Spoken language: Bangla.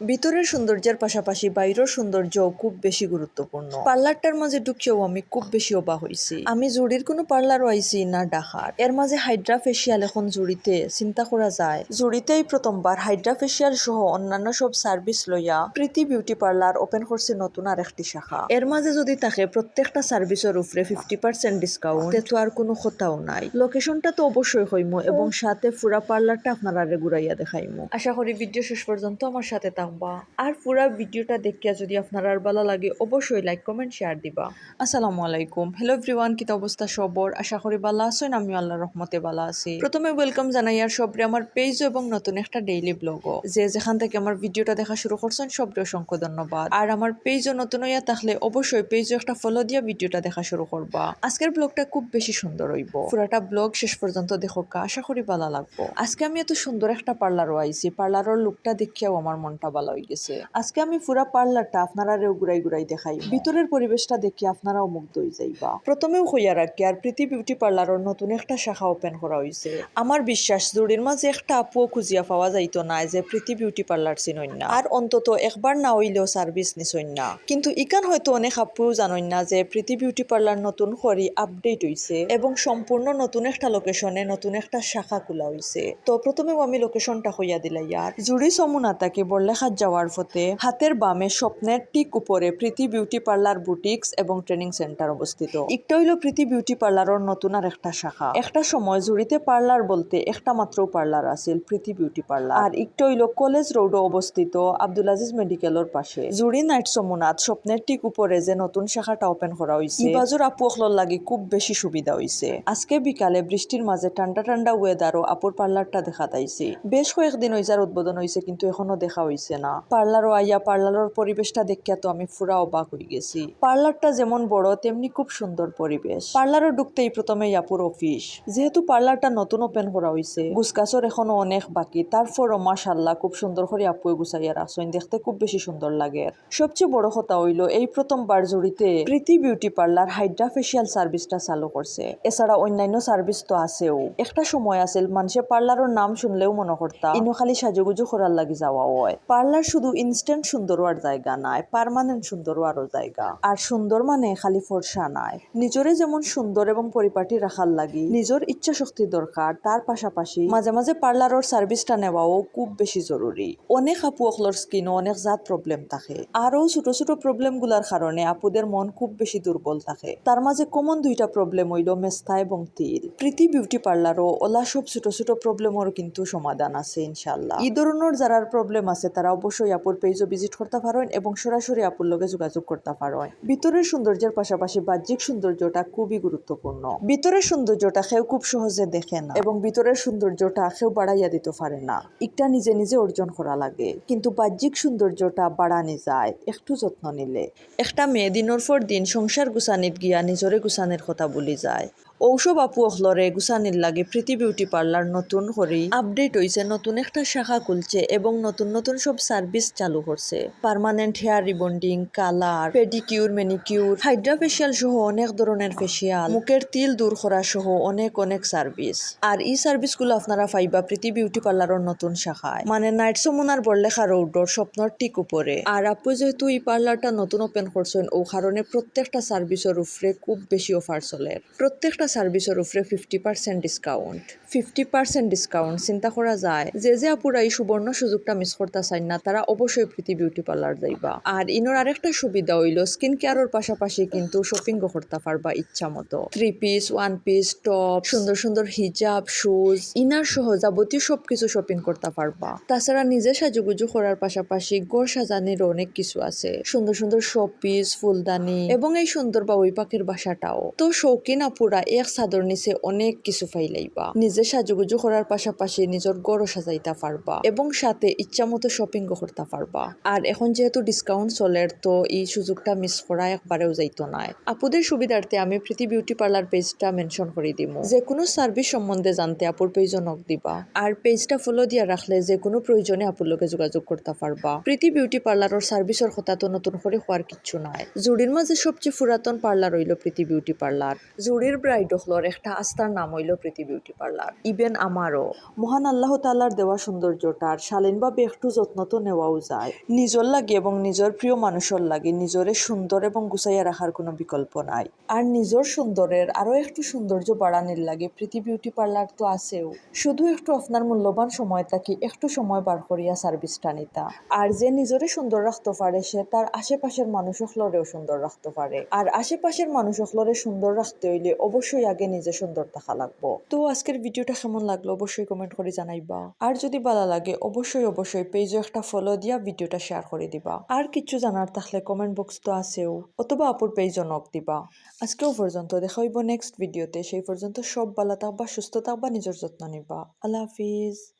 ভিতরের সৌন্দর্যের পাশাপাশি বাইরের সৌন্দর্যও খুব বেশি গুরুত্বপূর্ণ। পার্লারটার মাঝে ঢুকিয়েও আমি খুব বেশি অবাক হয়েছি আমি জুড়ির কোনো পার্লারও আইছি না ডাকার এর মাঝে হাইড্রা ফেসিয়াল এখন জুড়িতে চিন্তা করা যায়। জুড়িতেই প্রথমবার হাইড্রা ফেসিয়াল সহ অন্যান্য সব সার্ভিস লইয়া প্রীতি বিউটি পার্লার ওপেন করছে নতুন আর একটি শাখা। এর মাঝে যদি থাকে প্রত্যেকটা সার্ভিসের উপরে ফিফটি পার্সেন্ট ডিসকাউন্ট। তো আর কোনো কথাও নাই। লোকেশনটা তো অবশ্যই হইমো এবং সাথে পুরা পার্লারটা আপনারা ঘুরাইয়া দেখাইমো। আশা করি ভিডিও শেষ পর্যন্ত আমার সাথে থাকবা আর পুরা ভিডিওটা দেখিয়া যদি আপনার আর ভালো লাগে, অবশ্যই লাইক কমেন্ট শেয়ার দিবা। আসসালামু আলাইকুম। হ্যালো এভরিওয়ান কিতা অবস্থা সবর? আশা করি ভালো আছেন আমি আল্লাহ রহমতে ভালো আছি। প্রথমে ওয়েলকাম জানাই আর সবরে আমার পেজ এবং নতুন একটা ডেইলি ব্লগও যে যেখান থেকে আমার ভিডিওটা দেখা শুরু করছেন, সবরে অসংখ্য ধন্যবাদ। আর আমার পেজও নতুন হইয়া থাকলে অবশ্যই পেজও একটা ফলো দিয়া ভিডিওটা দেখা শুরু করবা। আজকের ব্লগটা খুব বেশি সুন্দর হইব। পুরাটা ব্লগ শেষ পর্যন্ত দেখো আশা করি ভালো লাগবো। আজকে আমি এত সুন্দর একটা পার্লারও আইছি। পার্লারের লুকটা দেখিয়াও আমার মনটা ভালো হয়ে গেছে। আজকে আমি পুরা পার্লারটা আপনারা ঘুরাই ঘুরাই দেখাই। ভিতরের পরিবেশটা দেখি আপনারাও মুগ্ধ হয়ে যাইবা। প্রথমেও হইয়া রাখি আর প্রীতি বিউটি পার্লারের নতুন একটা শাখা ওপেন করা হয়েছে আমার বিশ্বাস জুড়ির মাঝে একটা আপুও খুঁজিয়া পাওয়া যাইতো না যে প্রীতি বিউটি পার্লার চিনই না। আর অন্তত একবার না হইলেও সার্ভিস নিছই না। কিন্তু ইকান হয়তো অনেক আপুও জানই না যে প্রীতি বিউটি পার্লার নতুন করি আপডেট হইছে এবং সম্পূর্ণ নতুন একটা লোকেশনে নতুন একটা শাখা খোলা হইছে। তো প্রথমেও আমি লোকেশনটা হইয়া দিলাই। ইয়ার জুড়ি সমুনাতাকে বড়লেখাত যাওয়ার পথে হাতের বামে স্বপ্নের ঠিক উপরে প্রীতি বিউটি পার্লার বুটিক্স এবং ট্রেনিং সেন্টার অবস্থিত। একটা হইল প্রীতি বিউটি পার্লারের নতুন আর একটা শাখা। একটা সময় জুড়িতে পার্লার বলতে একটা মাত্র পার্লার আছিল প্রীতি বিউটি পার্লার। আর একটা হইল কলেজ রোডে অবস্থিত আব্দুল আজিজ মেডিকেলের পাশে। জুড়ি নাইট সমুনাথ স্বপ্নের ঠিক উপরে যে নতুন শাখাটা ওপেন করা হয়েছে ইবাজুর আপু অখলর লাগি খুব বেশি সুবিধা হয়েছে আজকে বিকালে বৃষ্টির মাঝে ঠান্ডা ঠান্ডা ওয়েদারও আপুর পার্লারটা দেখা তাইছি বেশ কয়েকদিন ওইজার উদ্বোধন হয়েছে কিন্তু এখনও দেখা হয়েছে না। পার্লারও আইয়া পার্লারের পরিবেশটা দেখিয়া তো আমি পুরা অবাক হয়ে গেছি। পার্লারটা যেমন বড়, তেমনি খুব সুন্দর পরিবেশ। পার্লারও ঢুকতেই প্রথমে ইয়াপুর অফিস। যেহেতু পার্লারটা নতুন ওপেন করা হয়েছে গুছগাছর এখনও অনেক বাকি। তারপরও মাশাল্লাহ খুব সুন্দর করে আপুয়ে গুছাইয়া রাখছেন। দেখতে খুব বেশি সুন্দর লাগে। সবচেয়ে বড় কথা হইল, এই প্রথমবার জড়িতে Preeti beauty parlour hydra facial সার্ভিসটা চালু করছে। এছাড়া অন্যান্য সার্ভিস তো আছেও। একটা সময় আছিল মানুষে পার্লারের নাম শুনলেও মনে করতা, ইনো খালি সাজুগুজু করার লাগি যাওয়া হয়। পার্লার শুধু ইনস্ট্যান্ট সুন্দর হওয়ার জায়গা নাই পার্মানেন্ট সুন্দর হওয়ারও জায়গা। আর সুন্দর মানে খালি ফর্সা নাই। নিজরে যেমন সুন্দর এবং পরিপাটি রাখার লাগি, নিজের ইচ্ছা শক্তি দরকার। তার পাশাপাশি মাঝে মাঝে পার্লারের সার্ভিসটা নেওয়াও খুব বেশি জরুরি। অনেক আপু অখলর স্কিনও অনেক জাত প্রবলেম থাকে। আরও ছোট ছোট প্রবলেমগুলার কারণে আপুদের মন খুব বেশি দুর্বল থাকে। তার মাঝে কমন দুইটা প্রবলেম হইল মেস্তা এবং তিল। প্রীতি বিউটি পার্লারও ওলা সব ছোট ছোট প্রবলেমের কিন্তু সমাধান আছে ইনশাল্লাহ এই ধরনের যারা প্রবলেম আছে তারা অবশ্যই আপুর পেজও ভিজিট করতে পারেন এবং সরাসরি আপুর লগে যোগাযোগ করতে পারেন। ভিতরের সৌন্দর্যের পাশাপাশি বাহ্যিক সৌন্দর্যটা খুবই গুরুত্বপূর্ণ। ভিতরের সৌন্দর্যটা কেউ খুব সহজে দেখে না এবং ভিতরের সৌন্দর্যটা কেউ বাড়াইয়া দিতে পারে না। একটা নিজে নিজে অর্জন করা লাগে। কিন্তু বাহ্যিক সৌন্দর্যটা বাড়ানি যায়, একটু যত্ন নিলে। একটা মেয়ে দিনের পর দিন সংসার গুছানিত গিয়া নিজরে গুছানির কথা বলি যায়। ঔষধ আপু অখলরে গুছানির লাগে প্রীতি বিউটি পার্লার নতুন করি আপডেট হয়েছে নতুন একটা শাখা খুলছে এবং নতুন নতুন সব সার্ভিস চালু করছে। Permanent hair rebonding colour pedicure manicure hydra facial সহ অনেক ধরনের ফেসিয়াল মুখের তিল দূর করা সহ অনেক অনেক সার্ভিস আর এই সার্ভিসগুলো আপনারা পাইবা প্রীতি বিউটি পার্লারের নতুন শাখায়। মানে নাইট সমুনার বড়লেখা রোডর স্বপ্নর ঠিক উপরে। আর আপু যেহেতু এই পার্লারটা নতুন ওপেন করছেন, ও কারণে প্রত্যেকটা সার্ভিসের উপরে খুব বেশি অফার চলে। প্রত্যেকটা সার্ভিসের উপরে fifty percent discount fifty percent discount চিন্তা করা যায়। যে যে আপুরা এই সুবর্ণ সুযোগটা মিস করতে চাই না, তারা অবশ্যই প্রীতি বিউটি পার্লার যাইবা। আর ইনোর আরেকটা সুবিধা হইল স্কিন কেয়ারের পাশাপাশি কিন্তু শপিংও করতে পারবা ইচ্ছা মতো। Three piece one piece top সুন্দর সুন্দর হিজাব শুজ ইনার সহ যাবতীয় সবকিছু শপিং করতে পারবা। তাছাড়া নিজে সাজুগুজু করার পাশাপাশি গোড় সাজানির অনেক কিছু আছে। সুন্দর সুন্দর শোপিস ফুলদানি, এবং এই সুন্দর বা ওই পাখির বাসাটাও। তো শৌখিন আপুরা এক চাদর নিচে অনেক কিছু ফাইলাইবা। নিজে সাজুগুজু করার পাশাপাশি নিজের গড়ও সাজাইতে পারবা এবং সাথে ইচ্ছা মতো শপিংও করতে পারবা আর এখন যেহেতু ডিসকাউন্ট চলে, তো এই সুযোগটা মিস করা একবারেও যাইতো নাই। আপুদের সুবিধার্থে আমি প্রীতি বিউটি পার্লার পেজটা মেনশন করে দিব যে কোনো সার্ভিস সম্বন্ধে জানতে আপুর পেজও দিবা। আর পেজটা ফলো দিয়া রাখলে যে কোনো প্রয়োজনে আপুর লোকে যোগাযোগ করতে পারবা প্রীতি বিউটি পার্লারের সার্ভিসের কথা তো নতুন করে হওয়ার কিচ্ছু নাই। জুড়ির মাঝে সবচেয়ে পুরাতন পার্লার হইল প্রীতি বিউটি পার্লার জুড়ির ব্রাইড বাইডখলর একটা আস্থার নাম হইল প্রীতি বিউটি পার্লার। ইভেন আমারও মহান আল্লাহ তাল্লার দেওয়া সৌন্দর্যটার শালীনভাবে একটু যত্ন তো নেওয়াও যায়। নিজর লাগে এবং নিজের প্রিয় মানুষের লাগে নিজরে সুন্দর এবং গুছাইয়া রাখার কোনো বিকল্প নাই। আর নিজের সুন্দরের আরও একটু সৌন্দর্য বাড়ানোর লাগে প্রীতি বিউটি পার্লার তো আছেও। শুধু একটু আপনার মূল্যবান সময় থাকি একটু সময় বার করিয়া সার্ভিসটা নিতা। আর যে নিজরে সুন্দর রাখতে পারে, সে তার আশেপাশের মানুষ সুন্দর রাখতে পারে। আর আশেপাশের মানুষ সুন্দর রাখতে হইলে অবশ্যই আগে নিজে সুন্দর দেখা লাগবো। তো আজকের ভিডিওটা কেমন লাগল অবশ্যই কমেন্ট করে জানাইবা। আর যদি ভালো লাগে, অবশ্যই অবশ্যই পেজে একটা ফলো দিয়া ভিডিওটা শেয়ার করে দিবা। আর কিছু জানার থাকলে কমেন্ট বক্স তো আছেও, অথবা আপুর পেজও নক দিবা। আজকেও পর্যন্ত দেখা হইব নেক্সট ভিডিওতে সেই পর্যন্ত সব ভালো থাকবা, সুস্থ থাকবা, নিজের যত্ন নিবা। আল্লাহ হাফিজ।